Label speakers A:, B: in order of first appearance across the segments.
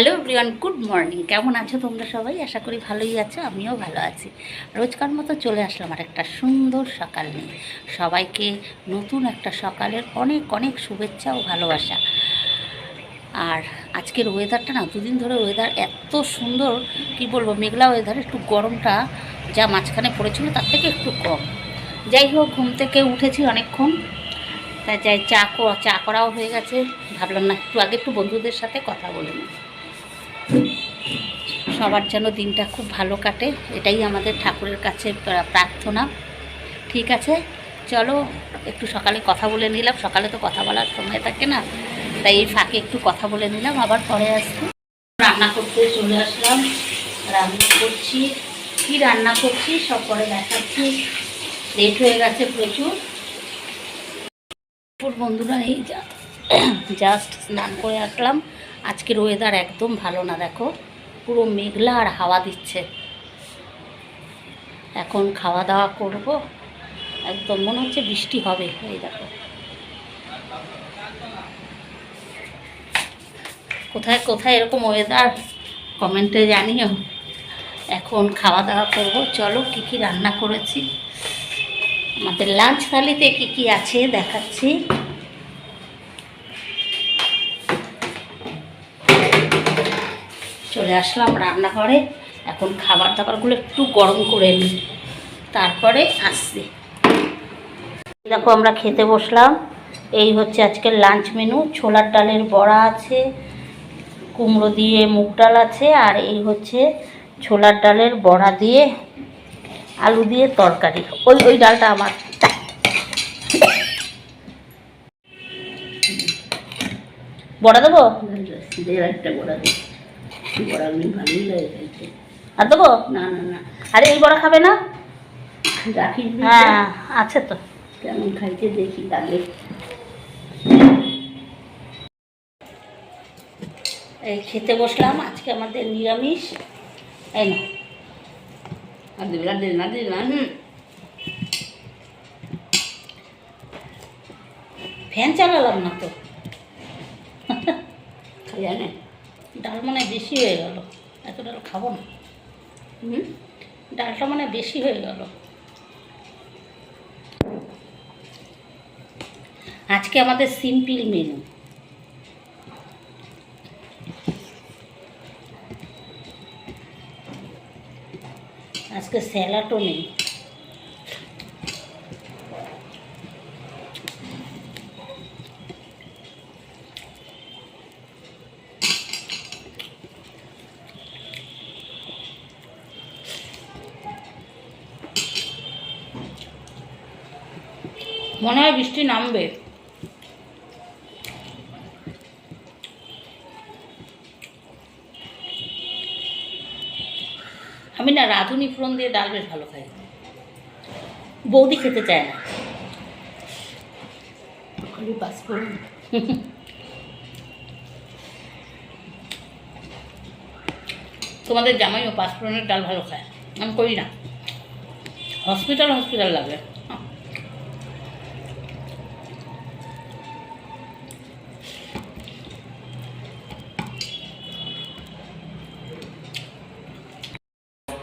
A: Hello everyone good morning কেমন আছো তোমরা সবাই? আশা করি ভালোই আছো, আমিও ভালো আছি। রোজকার মতো চলে আসলাম আর একটা সুন্দর সকাল নিয়ে। সবাইকে নতুন একটা সকালের অনেক অনেক শুভেচ্ছা ও ভালোবাসা। আর আজকের ওয়েদারটা না, দুদিন ধরে ওয়েদার এত সুন্দর, কি বলব, মেঘলা ওয়েদার একটু গরমটা যা মাঝখানে পড়েছিল তার থেকে একটু কম। যাই হোক, ঘুম থেকে উঠেছি অনেকক্ষণ। তাই যাই, চা চা করাও হয়ে গেছে। ভাবলাম না, একটু আগে একটু বন্ধুদের সাথে কথা বলে নিই। সবার যেন দিনটা খুব ভালো কাটে, এটাই আমাদের ঠাকুরের কাছে প্রার্থনা। ঠিক আছে? চলো, একটু সকালে কথা বলে নিলাম। সকালে তো কথা বলার সময় থাকে না, তাই এই ফাঁকে একটু কথা বলে নিলাম, আবার পরে আসছি। রান্না করতে চলে আসলাম, রান্না করছি। কি রান্না করছি? সব পরে দেখাচ্ছি। লেট হয়ে গেছে প্রচুর। বন্ধুরা, এই জাস্ট স্নান করে আসলাম। আজকের ওয়েদার একদম ভালো না, দেখো। পুরো মেঘলা আর হাওয়া দিচ্ছে। এখন খাওয়া দাওয়া করব। একদম মনে হচ্ছে বৃষ্টি হবে, এই দেখো। কোথায় কোথায় এরকম ওয়েদার কমেন্টে জানিও। এখন খাওয়া দাওয়া করব। চলো কী কী রান্না করেছি। আমাদের লাঞ্চ থালিতে কী কী আছে দেখাচ্ছি। চলে আসলাম রান্নাঘরে। এখন খাবার দাবারগুলো একটু গরম করে নিই তারপরে আসছি। দেখো আমরা খেতে বসলাম। এই হচ্ছে আজকের লাঞ্চ মেনু ছোলার ডালের বড়া আছে, কুমড়ো দিয়ে মুগ ডাল আছে, আর এই হচ্ছে ছোলার ডালের বড়া দিয়ে আলু দিয়ে তরকারি। ওই ওই ডালটা আমার। বড়া দেবো?
B: একটা বড়া ভালোই লাগে
A: আর দেবো?
B: না না না।
A: আরে এই বড়া খাবে না?
B: রাখি
A: হ্যাঁ আছে তো।
B: কেমন খাইতে দেখি লাগে
A: এই খেতে বসলাম আজকে আমাদের নিরামিষ। এই না
B: আর দিল না না হুম।
A: ফ্যান চালালাম না তো।
B: জানে?
A: ডাল মানে বেশি হয়ে গেল। এত ডাল খাব না।
B: হুম?
A: ডালটা মানে বেশি হয়ে গেল। আজকে আমাদের সিম্পল মেনু। আজকে স্যালাডও নেই। মনে হয় বৃষ্টি নামবে। আমি না রাঁধুনি ফোড়ন দিয়ে ডাল বেশ ভালো খাই। বৌদি খেতে চায় না।
B: খালি পাস করুন
A: তোমাদের জামাইও পাঁচফোড়নের ডাল ভালো খায়। আমি করি না। হসপিটাল হসপিটাল লাগে হ্যাঁ।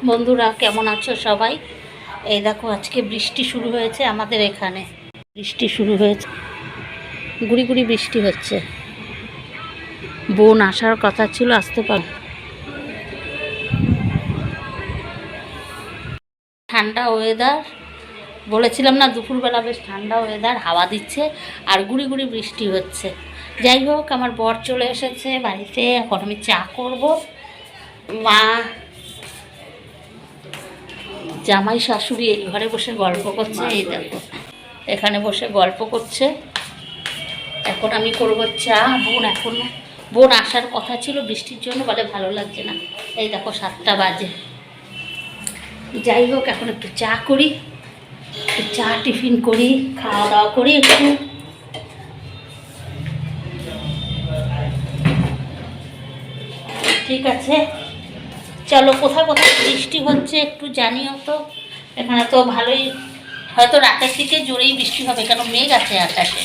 A: বন্ধুরা, কেমন আছো সবাই? এই দেখো, আজকে বৃষ্টি শুরু হয়েছে আমাদের এখানে। বৃষ্টি শুরু হয়েছে। গুড়ি গুড়ি বৃষ্টি হচ্ছে। বোন আসার কথা ছিল, আসতে পার ঠান্ডা ওয়েদার বলেছিলাম না, দুপুরবেলা বেশ ঠান্ডা ওয়েদার হাওয়া দিচ্ছে, আর গুড়ি গুড়ি বৃষ্টি হচ্ছে। যাই হোক, আমার বর চলে এসেছে বাড়িতে, এখন আমি চা করব। মা জামাই শাশুড়ি এই ঘরে বসে গল্প করছে, এই দেখো। এখানে বসে গল্প করছে। এখন আমি করব চা। বোন এখন, বোন আসার কথা ছিল, বৃষ্টির জন্য বলে ভালো লাগছে না। এই দেখো সাতটা বাজে। যাই হোক, এখন একটু চা করি, একটু চা টিফিন করি, খাওয়া দাওয়া করি একটু। ঠিক আছে। চলো কোথায় কোথায় বৃষ্টি হচ্ছে, একটু জানিও তো। এখানে তো ভালোই, হয়তো রাতের দিকে জোরেই বৃষ্টি হবে, কেন মেঘ আছে আকাশে।